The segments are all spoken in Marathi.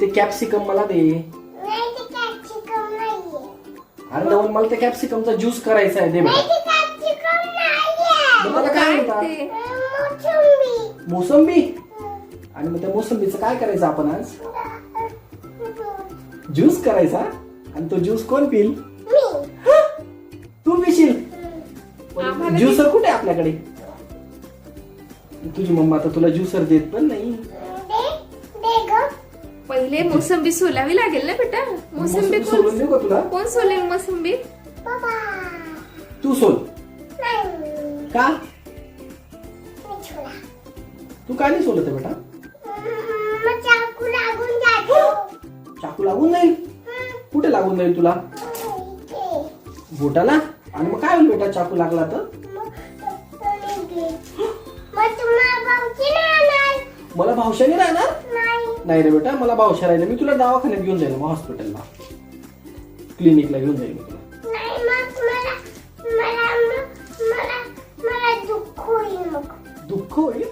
ते कॅप्सिकम मला दे. नाही ते कॅप्सिकम नाहीये. अरे धवल मला त्या कॅप्सिकमचा ज्यूस करायचा आहे दे नाही बेटा ते कॅप्सिकम नाहीये. मग मला काय ते? मोसंबी. मोसंबी? आणि मग त्या मोसंबीचं काय करायचं आपण आज? ज्यूस करायचा? आणि तो ज्यूस कोण पिल मी. तू पिशील? आम्हाला ज्युसर कुठे आहे आपल्याकडे? तुझी मम्मा आता तुला ज्युसर देत पण नाही. पहिले मोसंबी सोलावी लागेल ना बेटा? मोसंबी मोसंबी सोलून कोण देऊ का तुला? कोण सोलेल मोसंबी? बाबा तू सोल. का? तू काय नाही सोलत आहे बेटा? मग चाकू लागून जातो. चाकू लागून जाईल? कुठे लागून जाईल तुला? इथे. बोटाला? आणि मग काय होईल बेटा? चाकू लागला तर? मला भावशाने राहणार? नाही. नाही रे बेटा मला भावशा राहिला. मी तुला दवाखान्यात घेऊन जाईल मग हॉस्पिटलला क्लिनिकला घेऊन जाईल मी तुला. दुःख होईल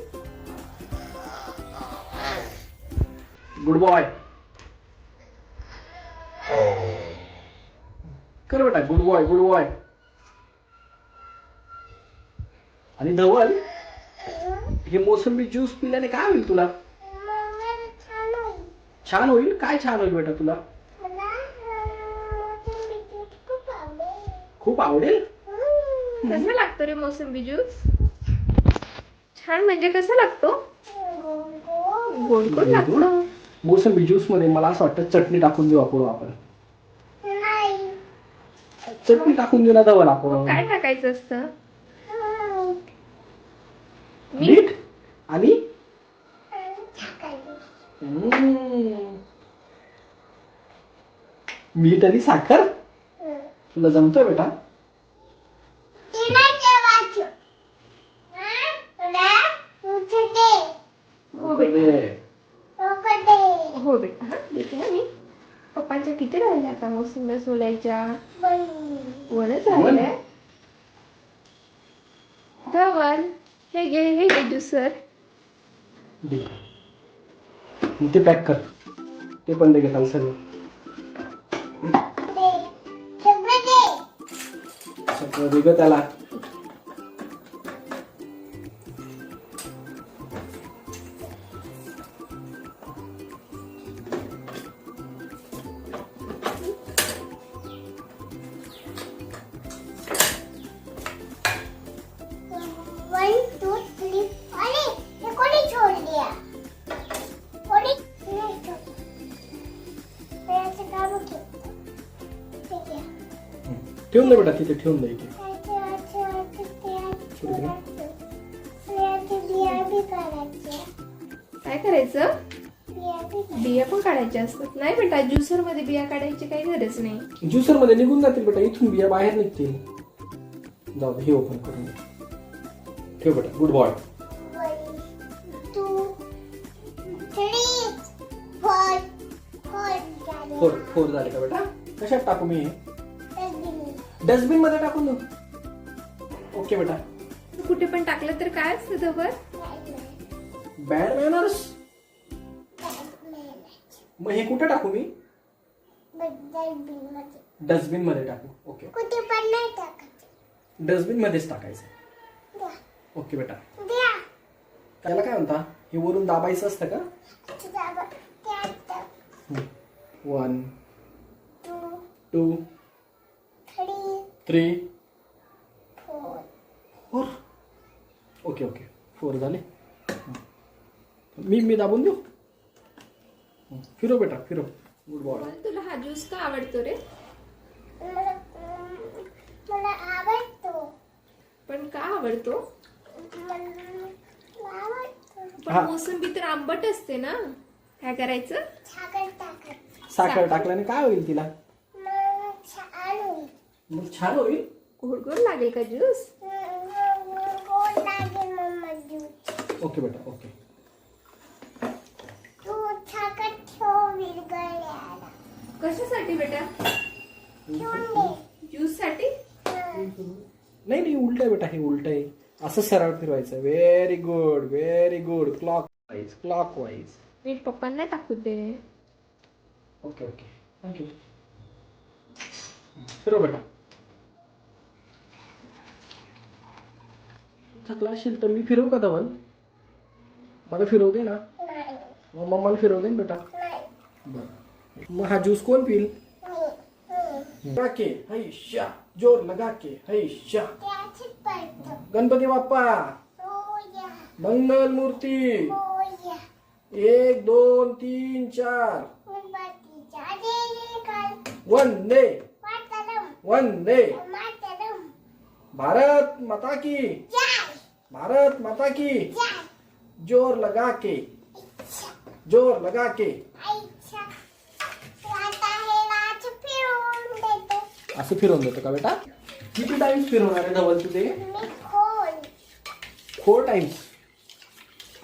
गुड बॉय कर बेटा गुड बॉय गुड बॉय आणि धवल हे मोसंबी ज्यूस पिल्याने काय होईल तुला? छान होईल? काय छान होईल बेटा तुला? खूप आवडेल. कसं लागतं रे मोसंबी ज्यूस छान म्हणजे कसं लागतो? मोसंबी ज्यूसमध्ये मला असं वाटतं चटणी टाकून देऊ आपण आपण. चटणी टाकून देऊ ना धवल आपण काय टाकायचं असतं? मीठ? आणि. मीठ आणि साखर. तुला जमतोय बेटा. हा? बेटा. हो बेटा देते हा मी पप्पांच्या किती राहिल्या आता मोसंब्या सोलायच्या. वनच राहिलंय धवल हे घे हे घे ज्युसर दे. मग ते पॅक कर ते पण दे घेताल सगळं दे. सगळं दे. वेगळं त्याला ठेवून दे बेटा तिथे ठेवून दे इथे. काय करायचं बिया पण काढायच्या असतात नाही बेटा ज्युसरमध्ये बिया काढायची काही गरज नाही ज्युसरमध्ये निघून जातील बेटा इथून बिया बाहेर निघतील जाऊ दे हे ओपन करून ठेव बेटा good boy One, two, three, four. Four झाले. फोर फोर झाले का बेटा कशात टाकू मी. डस्टबिनमध्ये टाकून देऊ. ओके बेटा. कुठे पण टाकलं तर काय असतं धवल बॅड मॅनर्स मग हे कुठे टाकू मी. डस्टबिनमध्ये टाकू. ओके कुठे पण नाही टाकायचं. डस्टबिन मध्येच टाकायचं. ओके बेटा. द्या. त्याला काय म्हणता? हे वरून दाबायचं असतं का? One two three. Four okay okay four झाले. मी मी दाबून देऊ? फिरो बेटा फिरो. गुड धवल, तुला हा ज्यूस का आवडतो रे? मला आवडतो. पण का आवडतो? मला मला आवडतो. पण हा. मोसंबी तर आंबट असते ना? काय करायचं? साखर टाकायचं. साखर टाकल्याने काय होईल तिला? मग छान होईल. गोड गोड लागेल का ज्यूस? गोड लागेल मम्मा दूध ओके बेटा ओके. तू ठेव कशासाठी बेटा? ज्यूससाठी. नाही नाही उलट आहे बेटा हे उलट आहे. असं सरळ फिरवायचं. Very good very good clockwise clockwise मीठ पप्पांना टाकू दे. Okay okay. थँक्यू फिरव बेटा. थकला असेल तर मी फिरवू का धवल मला फिरवू दे ना. मग मम्माला फिरवू दे ना बेटा. बरं. मग हा ज्यूस कोण हम्म. लगा के हैशा ज़ोर लगा के. हैशा गणपती बाप्पा. मंगल मूर्ती एक दोन तीन चार. गणपतीच्या देवी काल वंदे वंदे भारत माता की. जय. भारत माता की। जोर लगा के। जोर लगा के। हे असं फिरवून देतो का बेटा? किती टाइम्स फिरवणार आहे धवल तुझे फोर टाइम्स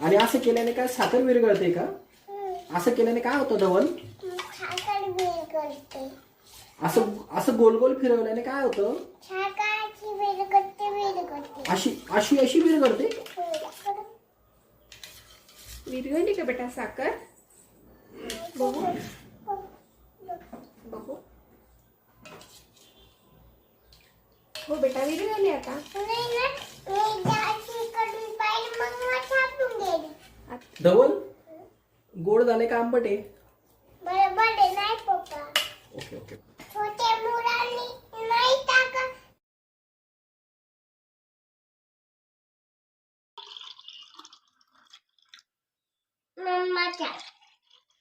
आणि असं केल्याने काय साखर विरघळते का. असं केल्याने काय होतं धवल असं असं गोल गोल फिरवल्याने काय होतं? अशी अशी अशी विरघळते हम्म. विरघळली का बेटा साखर? बघू. बघू. हो बेटा विरघळली आता. धवल? गोड झाले का आंबट? आहे बरोबर आहे नाही पप्पा. Okay okay. छोट्या मुलांनी नाही टाका मम्माच्या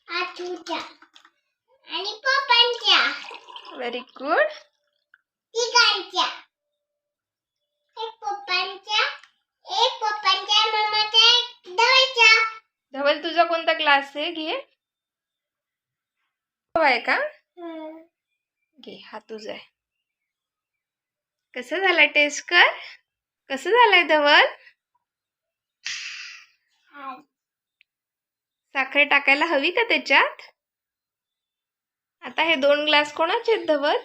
आठूच्या आणि पप्पांच्या. व्हेरी गुड तिघांच्या. एक पप्पांच्या एक पप्पांच्या मम्माच्या एक दवलच्या धवल तुझा कोणता क्लास आहे? घे. आहे का? घे हा तुझा आहे. कसं झालाय टेस्ट कर? कसं झालाय धवल? साखर टाकायला हवी का त्याच्यात? आता हे दोन ग्लास कोणाचे आहेत धवल?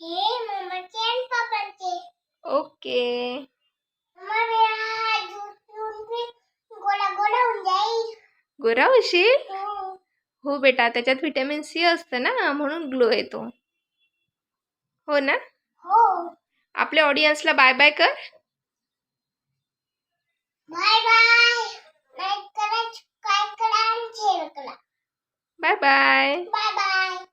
हे पप्पांचे. ओके. गोरा होशील हो. हो बेटा त्याच्यात व्हिटॅमिन सी असतं ना म्हणून ग्लो येतो. हो ना? हो. आपल्या ऑडियन्सला बाय बाय कर. बाय बाय लाईक करा काय करा